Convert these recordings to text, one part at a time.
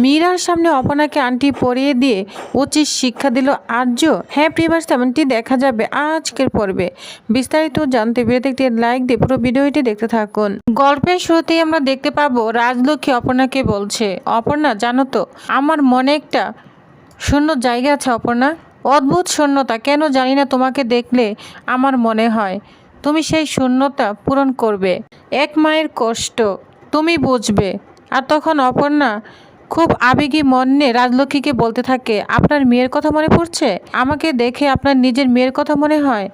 মীরার সামনে অপনাকে আন্টি পরিয়ে দিয়ে উচিত শিক্ষা দিল আর্য। হ্যাঁ প্রিভার্স তেমনটি দেখা যাবে আজকের পর্বে। বিস্তারিত জানতে ভিডিওতে লাইক দিয়ে পুরো ভিডিওটি দেখতে থাকুন। গল্পের শুরুতেই আমরা দেখতে পাবো রাজলক্ষ্মী অপর্ণাকে বলছে, অপর্ণা, জানো তো, আমার মনে একটা শূন্য জায়গা আছে অপর্ণা। অদ্ভুত শূন্যতা, কেন জানি না তোমাকে দেখলে আমার মনে হয়। তুমি সেই শূন্যতা পূরণ করবে। এক মায়ের কষ্ট, তুমি বুঝবে। আর তখন অপর্ণা খুব আবেগী মন নিয়ে রাজলক্ষ্মীকে বলতে থাকে, আপনার মেয়ের কথা মনে পড়ছে? আমাকে দেখে আপনার নিজের মেয়ের কথা মনে হয়?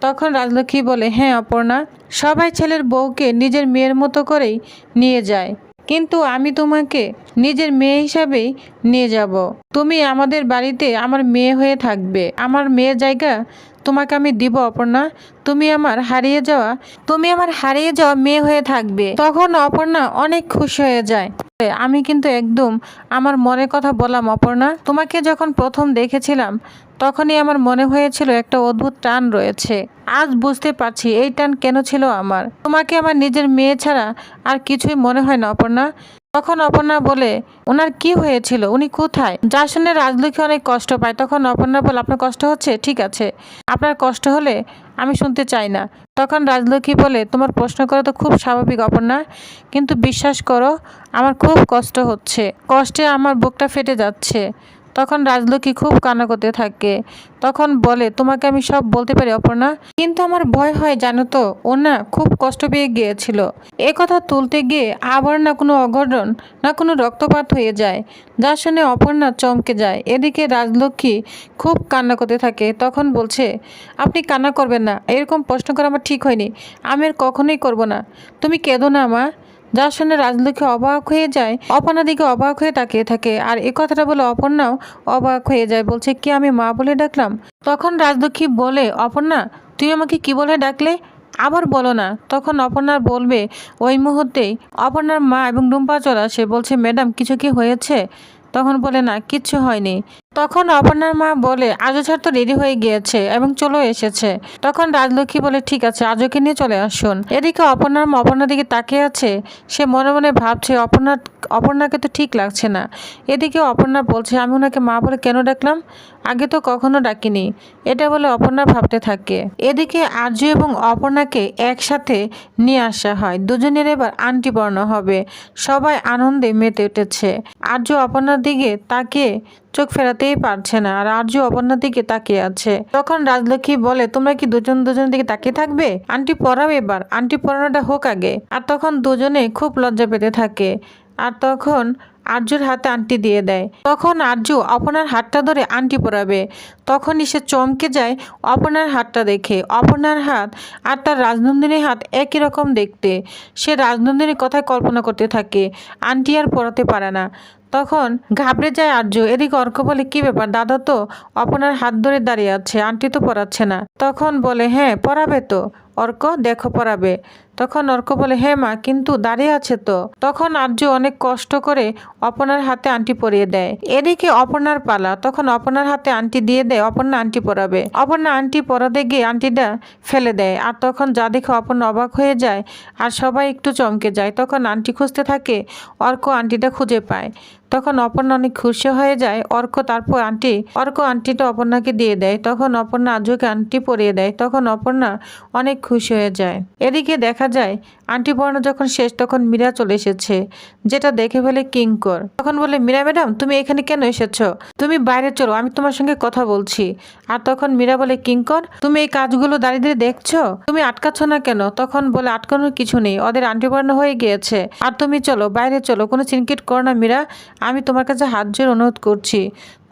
তখন রাজলক্ষ্মী বলে হ্যাঁ অপর্ণা। সবাই ছেলের বউকে নিজের মেয়ের মতো করেই নিয়ে যায়। কিন্তু আমি তোমাকে নিজের মেয়ে হিসাবেই নিয়ে যাব। তুমি আমাদের বাড়িতে আমার মেয়ে হয়ে থাকবে। আমার মেয়ের জায়গা তোমাকে আমি দিব, অপর্ণা। তুমি আমার হারিয়ে যাওয়া, তুমি আমার হারিয়ে যাওয়া মেয়ে হয়ে থাকবে। তখন অপর্ণা অনেক খুশি হয়ে যায়। আমি কিন্তু একদম আমার মনের কথা বললাম, অপর্ণা। তোমাকে যখন প্রথম দেখেছিলাম, তখনই আমার মনে হয়েছিল একটা অদ্ভুত টান রয়েছে। আজ বুঝতে পারছি এই টান কেন ছিল আমার। তোমাকে আমার নিজের মেয়ে ছাড়া আর কিছুই মনে হয় না, অপর্ণা। তখন অপর্ণা বলে, ওনার কি হয়েছিল? উনি কোথায়? যা শুনে রাজলক্ষ্মী অনেক কষ্ট পায়। তখন অপর্ণা বলে, আপনার কষ্ট হচ্ছে? ঠিক আছে। আপনার কষ্ট হলে আমি শুনতে চাই না। তখন রাজলক্ষ্মী বলে, তোমার প্রশ্ন করা তো খুব স্বাভাবিক অপর্ণা, কিন্তু বিশ্বাস করো, আমার খুব কষ্ট হচ্ছে। কষ্টে আমার বুকটা ফেটে যাচ্ছে। তখন রাজলক্ষ্মী খুব কান্না করতে থাকে। তখন বলে, তোমাকে আমি সব বলতে পারি, অপর্ণা? কিন্তু আমার ভয় হয়, জানো তো? ও না খুব কষ্ট পেয়ে গিয়েছিল। এ কথা তুলতে গিয়ে আবার না কোনো অঘটন, না কোনো রক্তপাত হয়ে যায়। যা শুনে অপর্ণা চমকে যায়। এদিকে রাজলক্ষ্মী খুব কান্না করতে থাকে। তখন বলছে, আপনি কান্না করবেন না। এরকম প্রশ্ন করা আমার ঠিক হয়নি। আমি আর কখনোই করব না। তুমি কেঁদো না, মা। যা শুনে রাজলক্ষ্মী অবাক হয়ে যায়। অপর্ণার দিকে অবাক হয়ে তাকিয়ে থাকে। আর এ কথাটা বলে অপর্ণাও অবাক হয়ে যায়। বলছে, কি আমি মা বলে ডাকলাম? তখন রাজলক্ষ্মী বলে, অপর্ণা, তুই আমাকে কি বলে ডাকলে? আবার বলো না। তখন অপর্ণার বলবে, ওই মুহূর্তেই অপর্ণার মা এবং ডুম্পা চলে আসে। বলছে, ম্যাডাম, কিছু কি হয়েছে? তখন বলে, না, কিচ্ছু হয়নি। তখন অপর্ণার মা বলে, আজও ছাড় তো রেডি হয়ে গিয়েছে এবং চলেও এসেছে। তখন রাজলক্ষ্মী বলে, ঠিক আছে আজকে নিয়ে চলে আসুন। এদিকে অপর্ণার মা অপর্ণার দিকে তাকিয়ে আছে। সে মনে মনে ভাবছে অপর্ণা অপর্ণাকে তো ঠিক লাগছে না। এদিকে অপর্ণা বলছে, আমি ওনাকে মা বলে কেন ডাকলাম? আগে তো কখনো ডাকিনি। এটা বলে অপর্ণা ভাবতে থাকে। এদিকে আর্য এবং অপর্ণাকে একসাথে নিয়ে আসা হয়। দুজনের এবার আন্টি বর্ণ হবে। সবাই আনন্দে মেতে উঠেছে। আর্য অপর্ণার দিকে তাকিয়ে চোখ ফেরাতেই পারছে না। আর আর্য অপর্ণার দিকে তাকিয়ে আছে। তখন রাজলক্ষ্মী বলে, তোমরা কি দুজন দুজনের দিকে তাকিয়ে থাকবে? আন্টি পড়াও এবার। আন্টি পড়ানোটা হোক আগে। আর তখন দুজনে খুব লজ্জা পেতে থাকে। আর তখন আর্যর হাতে আন্টি দিয়ে দেয়। তখন আর্য অপনার হাতটা ধরে আন্টি পরাবে। তখনই সে চমকে যায় অপনার হাতটা দেখে। অপনার হাত আর তার রাজনন্দিনীর হাত একই রকম দেখতে। সে রাজনন্দিনীর কথায় কল্পনা করতে থাকে। আন্টি আর পড়াতে পারে না। তখন ঘাবড়ে যায় আর্য। এদিকে অর্ক বলে, কি ব্যাপার দাদা তো? অপনার হাত ধরে দাঁড়িয়ে আছে, আন্টি তো পড়াচ্ছে না। তখন বলে হ্যাঁ পড়াবে তো। অর্ক, দেখো পড়াবে। তখন অর্ক বলে হ্যাঁ মা, কিন্তু দাঁড়িয়ে আছে তো? তখন আর্য অনেক কষ্ট করে অপনার হাতে আন্টি পরিয়ে দেয়। এদিকে অপর্ণার পালা। তখন অপর্ণার হাতে আন্টি দিয়ে দেয়, অপর্ণা আন্টি পরাবে। অপর্ণা আন্টি পরাতে গিয়ে আন্টিটা ফেলে দেয়। আর তখন যা দেখে অপর্ণা অবাক হয়ে যায় আর সবাই একটু চমকে যায়। তখন আন্টি খুঁজতে থাকে, অর্ক আন্টিটা খুঁজে পায়। তখন অপর্ণা অনেক খুশি হয়ে যায়। অর্ক তারপর আন্টি অর্ক আন্টিটা অপর্ণাকে দিয়ে দেয়। তখন অপর্ণা আজকে আন্টি পরিয়ে দেয়। তখন অপর্ণা অনেক খুশি হয়ে যায়। এদিকে দেখা যায়, আন্টি পড়ানো যখন শেষ তখন মীরা চলে এসেছে, যেটা দেখে ফেলে কিঙ্কর তখন বলে, মীরা ম্যাডাম, তুমি এখানে কেন এসেছ? তুমি বাইরে চলো, আমি তোমার সঙ্গে কথা বলছি। আর তখন মীরা বলে কিঙ্কর তুমি এই কাজগুলো দাঁড়িয়ে দাঁড়িয়ে দেখছ? তুমি আটকাচ্ছ না কেন? তখন বলে, আটকানোর কিছু নেই, ওদের আন্টি পড়ানো হয়ে গিয়েছে। আর তুমি চলো, বাইরে চলো, কোনো চিনকিট করো না মীরা, আমি তোমার কাছে হাত জোর অনুরোধ করছি।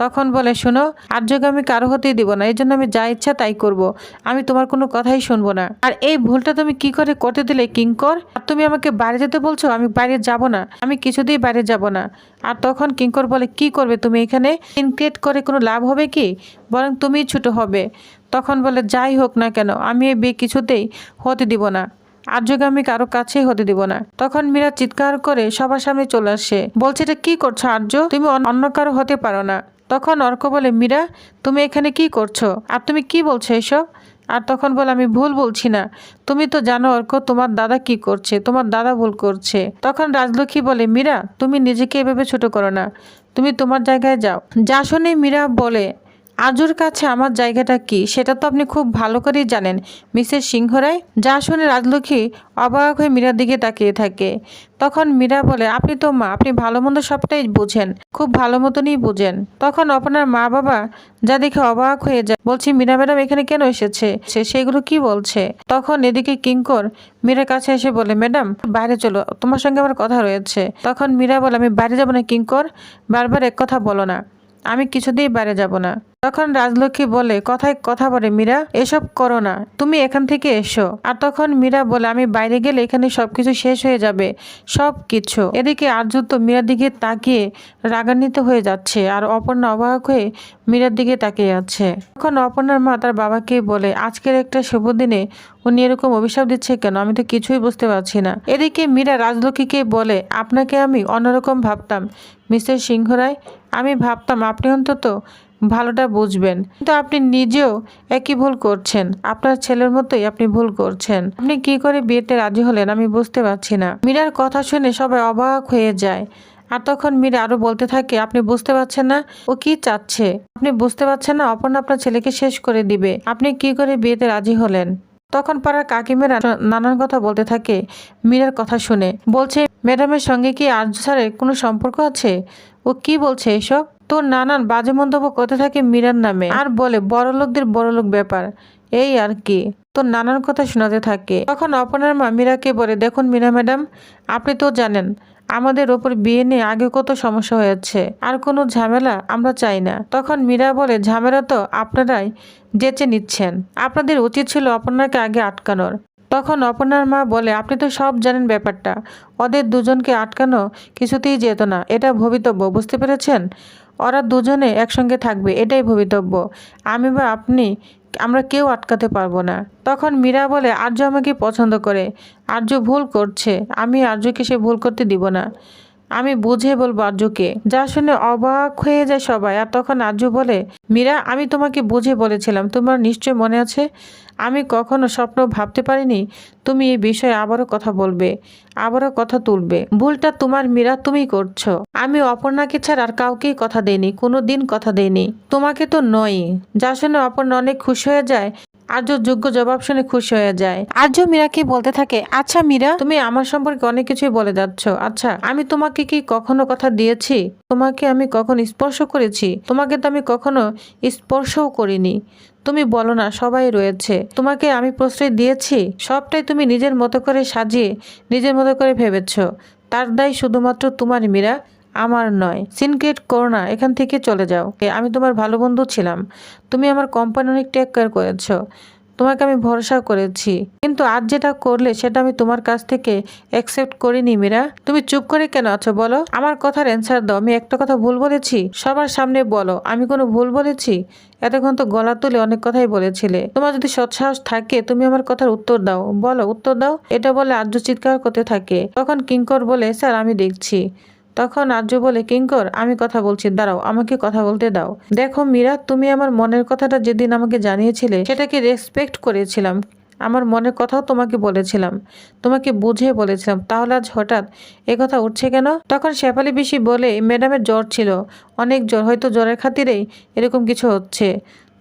তখন বলে, শোনো আর্যকে আমি কারও হতেই দিব না, এই জন্য আমি যা ইচ্ছা তাই করব। আমি তোমার কোনো কথাই শুনব না। আর এই ভুলটা তুমি কি করে করতে দিলে কিঙ্কর আর তুমি আমাকে বাইরে যেতে বলছো, আমি বাইরে যাব না। আমি কিছুতেই বাইরে যাব না। আর তখন কিঙ্কর বলে, কি করবে তুমি এখানে? ইনক্রিয়েট করে কোনো লাভ হবে কি? বরং তুমিই ছুটো হবে। তখন বলে, যাই হোক না কেন, আমি এই বিয়ে কিছুতেই হতে দিব না। আর্যকে আমি কারও কাছেই হতে দিব না। তখন মীরা চিৎকার করে সবার সামনে চলে আসে। বলছে, এটা কি করছ আর্য? তুমি অন্য কারও হতে পারো না। তখন অর্ক বলে, মীরা, তুমি এখানে কি করছ? আর তুমি কি বলছো এসব? আর তখন বলে, আমি ভুল বলছি না। তুমি তো জানো অর্ক, তোমার দাদা কি করছে? তোমার দাদা ভুল করছে। তখন রাজলক্ষ্মী বলে, মীরা, তুমি নিজেকে এভাবে ছোট করো না। তুমি তোমার জায়গায় যাও। যা শুনে মীরা বলে আজুর কাছে আমার জায়গাটা কি, সেটা তো আপনি খুব ভালো করেই জানেন। মিসেস সিংহরায় যা শুনে রাজলক্ষ্মী অবাক হয়ে মীরার দিকে তাকিয়ে থাকে। তখন মীরা বলে, আপনি তো মা, আপনি ভালো মন্দ সবটাই বুঝেন, খুব ভালো মতনই বুঝেন। তখন আপনার মা বাবা যা দেখে অবাক হয়ে যায়, বলছি, মীরা ম্যাডাম, এখানে কেন এসেছে? সে, সেগুলো কি বলছে? তখন এদিকে কিঙ্কর মীরার কাছে এসে বলে, ম্যাডাম, বাইরে চলো, তোমার সঙ্গে আমার কথা রয়েছে। তখন মীরা বলে, আমি বাইরে যাব না কিঙ্কর, বারবার এক কথা বলো না। আমি কিছুতেই বাইরে যাব না। তখন রাজলক্ষ্মী বলে, কথায় কথা বলে মীরা, এসব করো না, তুমি এখান থেকে এসো। আর তখন মীরা বলে, আমি বাইরে গেলে এখানে সবকিছু শেষ হয়ে যাবে সব কিছু এদিকে আর্য তো মীরার দিকে তাকিয়ে রাগান্বিত হয়ে যাচ্ছে, আর অপর্ণা অবাক হয়ে মীরার দিকে তাকিয়ে আছে। তখন অপর্ণার মা তার বাবাকে বলে, আজকের একটা শুভ দিনে উনি এরকম অভিশাপ দিচ্ছে কেন? আমি তো কিছুই বুঝতে পারছি না। এদিকে মীরা রাজলক্ষ্মীকে বলে, আপনাকে আমি অন্যরকম ভাবতাম, মিস্টার সিংহরায় আমি ভাবতাম, আপনি অন্তত ভালোটা বুঝবেন। কিন্তু আপনি নিজেও একই ভুল করছেন। আপনার ছেলের মতোই আপনি ভুল করছেন। আপনি কি করে বিয়েতে রাজি হলেন আমি বুঝতে পারছি না। মীরার কথা শুনে সবাই অবাক হয়ে যায়। আর তখন মীরা আরও বলতে থাকে, আপনি বুঝতে পারছেন না? ও কি চাচ্ছে? আপনি বুঝতে পারছেন না? অপর্ণা আপনার ছেলেকে শেষ করে দিবে। আপনি কি করে বিয়েতে রাজি হলেন? তখন পাড়ার কাকিমেরা নানান কথা বলতে থাকে মীরার কথা শুনে। বলছে, ম্যাডামের সঙ্গে কি আর্য স্যারের কোনো সম্পর্ক আছে? ও কি বলছে এসব? তোর নানান বাজে মন্তব্য করতে থাকে মীরার নামে। আর বলে বড় লোকদের বড় লোক ব্যাপার। এই আর কি। তোর নানান কথা শোনাতে থাকে। তখন অপনার মা মীরাকে বলে, দেখুন মীরা ম্যাডাম, আপনি তো জানেন, আমাদের ওপর বিয়ে নিয়ে আগে কত সমস্যা হয়েছে। আর কোনো ঝামেলা আমরা চাই না। তখন মীরা বলে, ঝামেলা তো আপনারাই যেচে নিচ্ছেন। আপনাদের উচিত ছিল অপর্ণাকে আগে আটকানোর। তখন অপনার মা বলে, আপনি তো সব জানেন ব্যাপারটা। ওদের দুজনকে আটকানো কিছুতেই যেত না। এটা ভবিতব্য, বুঝতে পেরেছেন? ওরা দুজনে একসঙ্গে থাকবে, এটাই ভবিতব্য। আমি বা আপনি, আমরা কেউ আটকাতে পারব না। তখন মীরা বলে, আর্য আমাকে পছন্দ করে। আর্য ভুল করছে। আমি আর্যকে সে ভুল করতে দিব না। আমি বুঝে বলব আর্যকে, যা শুনে অবাক হয়ে যায় সবাই। আর তখন আর্য বলে, মীরা, আমি তোমাকে বুঝে বলেছিলাম, তোমার নিশ্চয় মনে আছে? আমি কখনো স্বপ্ন ভাবতে পারিনি, তুমি এই বিষয়ে আবারও কথা বলবে, আবারও কথা তুলবে। ভুলটা তোমার মীরা তুমি করছ। আমি অপর্ণাকে ছাড়া আর কাউকেই কথা দেইনি কোনো দিন কথা দেইনি। তোমাকে তো নয় যা শুনে অপর্ণা অনেক খুশি হয়ে যায় আর্য যোগ্য জবাব শুনে খুশি হয়ে যায়। আর্য মীরাকে বলতে থাকে আচ্ছা মীরা, তুমি আমার সম্পর্কে অনেক কিছুই বলে যাচ্ছ। আচ্ছা আমি তোমাকে কি কখনো কথা দিয়েছি? তোমাকে আমি কখনো স্পর্শ করেছি? তোমাকে তো আমি কখনো স্পর্শও করিনি। তুমি বলো না, সবাই রয়েছে। তোমাকে আমি প্রশ্রয় দিয়েছি? সবটাই তুমি নিজের মতো করে সাজিয়ে, নিজের মতো করে ভেবেছ। তার দায় শুধুমাত্র তোমার মীরা। আমার নয়। সিনক্রেট করো না, এখান থেকে চলে যাও। আমি তোমার ভালো বন্ধু ছিলাম। তুমি আমার কোম্পানি অনেক টেক কেয়ার করেছ। তোমাকে আমি ভরসা করেছি। কিন্তু আজ যেটা করলে সেটা আমি তোমার কাছ থেকে অ্যাকসেপ্ট করিনি, মীরা। তুমি চুপ করে কেন আছো বলো? আমার কথার অ্যান্সার দাও। আমি একটা কথা ভুল বলেছি? সবার সামনে বলো, আমি কোনো ভুল বলেছি? এতক্ষণ তো গলা তুলে অনেক কথাই বলেছিলে। তোমার যদি সৎসাহস থাকে, তুমি আমার কথার উত্তর দাও। বলো, উত্তর দাও? এটা বলে আর্য চিৎকার করতে থাকে। তখন কিঙ্কর বলে, স্যার, আমি দেখছি। তখন আর্য বলে, কিঙ্কর, আমি কথা বলছি, দাঁড়াও, আমাকে কথা বলতে দাও। দেখো মীরা, তুমি আমার মনের কথাটা যেদিন আমাকে জানিয়েছিলে, সেটাকে রেসপেক্ট করেছিলাম। আমার মনের কথাও তোমাকে বলেছিলাম, তোমাকে বুঝে বলেছিলাম। তাহলে আজ হঠাৎ এ কথা উঠছে কেন? তখন শেফালি বেশি বলে ম্যাডামের জ্বর ছিল, অনেক জ্বর, হয়তো জ্বরের খাতিরেই এরকম কিছু হচ্ছে।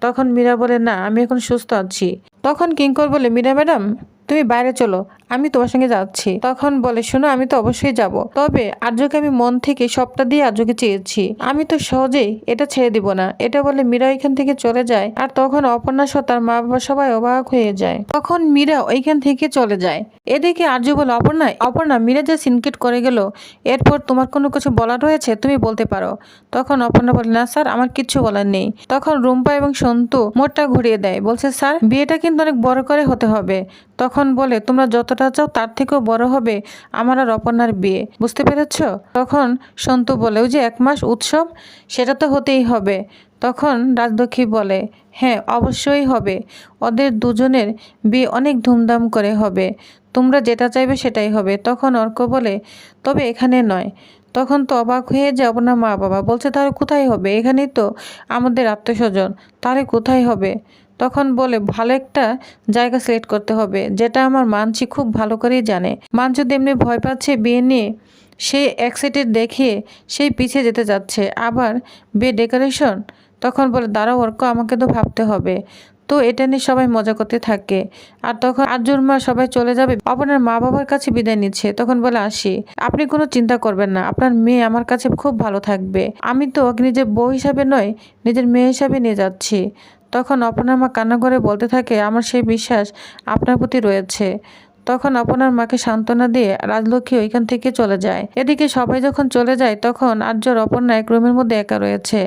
তখন মীরা বলে, না, আমি এখন সুস্থ আছি। তখন কিঙ্কর বলে, মীরা ম্যাডাম তুমি বাইরে চলো, আমি তোমার সঙ্গে যাচ্ছি। তখন বলে, শোনো, আমি তো অবশ্যই যাব। তবে আর্যকে আমি মন থেকে সবটা দিয়ে আর্যকে চেয়েছি। আমি তো সহজেই এটা ছেড়ে দিব না। এটা বলে মীরা ওইখান থেকে চলে যায় আর তখন অপর্ণা সহ তার মা বাবা সবাই অবাক হয়ে যায়। তখন মীরা ওইখান থেকে চলে যায়। এদিকে আর্য বলে, অপর্ণা অপর্ণা, মীরা যে সিনকেট করে গেল, এরপর তোমার কোনো কিছু বলার রয়েছে? তুমি বলতে পারো। তখন অপর্ণা বলে, না স্যার, আমার কিচ্ছু বলার নেই। তখন রুম্পা এবং সন্তু মোটটা ঘুরিয়ে দেয়। বলছে, স্যার, বিয়েটা কিন্তু অনেক বড় করে হতে হবে। তখন বলে, তোমরা যতটা চাও তার থেকেও বড় হবে আমার আর অপর্ণার বিয়ে। বুঝতে পেরেছ? তখন সন্তু বলে, ওই যে এক মাস উৎসব, সেটা তো হতেই হবে। তখন রাজলক্ষ্মী বলে হ্যাঁ অবশ্যই হবে। ওদের দুজনের বিয়ে অনেক ধুমধাম করে হবে। তোমরা যেটা চাইবে সেটাই হবে। তখন অর্ক বলে, তবে এখানে নয়। তখন তো অবাক হয়ে যায় আপনার মা বাবা বলছে, তাহলে কোথায় হবে? এখানেই তো আমাদের আত্মীয়স্বজন। তাহলে কোথায় হবে? তখন বলে, ভালো একটা জায়গা সিলেক্ট করতে হবে, যেটা আমার মানছি খুব ভালো করেই জানে। মানছি তেমনি ভয় পাচ্ছে বিয়ে নিয়ে, সে এক্সাইটেড দেখে সেই পিছিয়ে যেতে যাচ্ছে। আবার বিয়ে ডেকোরেশন তখন বলে, দাঁড়াও অর্ক, আমাকে তো ভাবতে হবে। তো এটা নিয়ে সবাই মজা করতে থাকে। আর তখন আর্যুর মা সবাই চলে যাবে আপনার মা বাবার কাছে বিদায় নিচ্ছে। তখন বলে, আসি, আপনি কোনো চিন্তা করবেন না, আপনার মেয়ে আমার কাছে খুব ভালো থাকবে। আমি তো নিজের বউ হিসাবে নয়, নিজের মেয়ে হিসাবে নিয়ে যাচ্ছি। তখন আপনার মা কান্না করে বলতে থাকে, আমার সেই বিশ্বাস আপনার প্রতি রয়েছে। তখন আপনার মাকে সান্ত্বনা দিয়ে রাজলক্ষ্মী ওইখান থেকে চলে যায়। এদিকে সবাই যখন চলে যায়, তখন আর্যর অপর্ণা এক রুমের মধ্যে একা রয়েছে।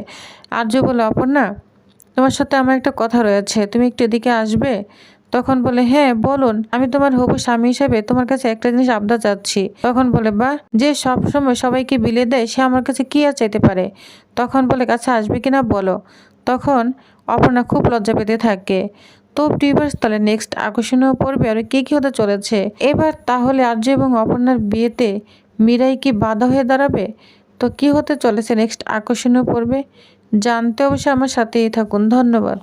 আর্য বলে, অপর্ণা, তোমার সাথে আমার একটা কথা রয়েছে, তুমি একটু এদিকে আসবে? তখন বলে হ্যাঁ বলুন, আমি তোমার হবু স্বামী হিসেবে তোমার কাছে একটা জিনিস আবদার চাচ্ছি। তখন বলে বা যে সব সময় সবাইকে বিলে দেয়, সে আমার কাছে কি আর চাইতে পারে? তখন বলে কাছে আসবে কিনা বলো। তখন অপর্ণা খুব লজ্জা পেতে থাকে। তো টিউবার্স তাহলে নেক্সট আকর্ষণীয় পর্বে আর কী কী হতে চলেছে? এবার তাহলে আর্য এবং অপর্ণার বিয়েতে মীরাই কি বাধা হয়ে দাঁড়াবে? তো কি হতে চলেছে নেক্সট আকর্ষণীয় পর্বে? জানতে অবশ্যই আমার সাথেই থাকুন। ধন্যবাদ।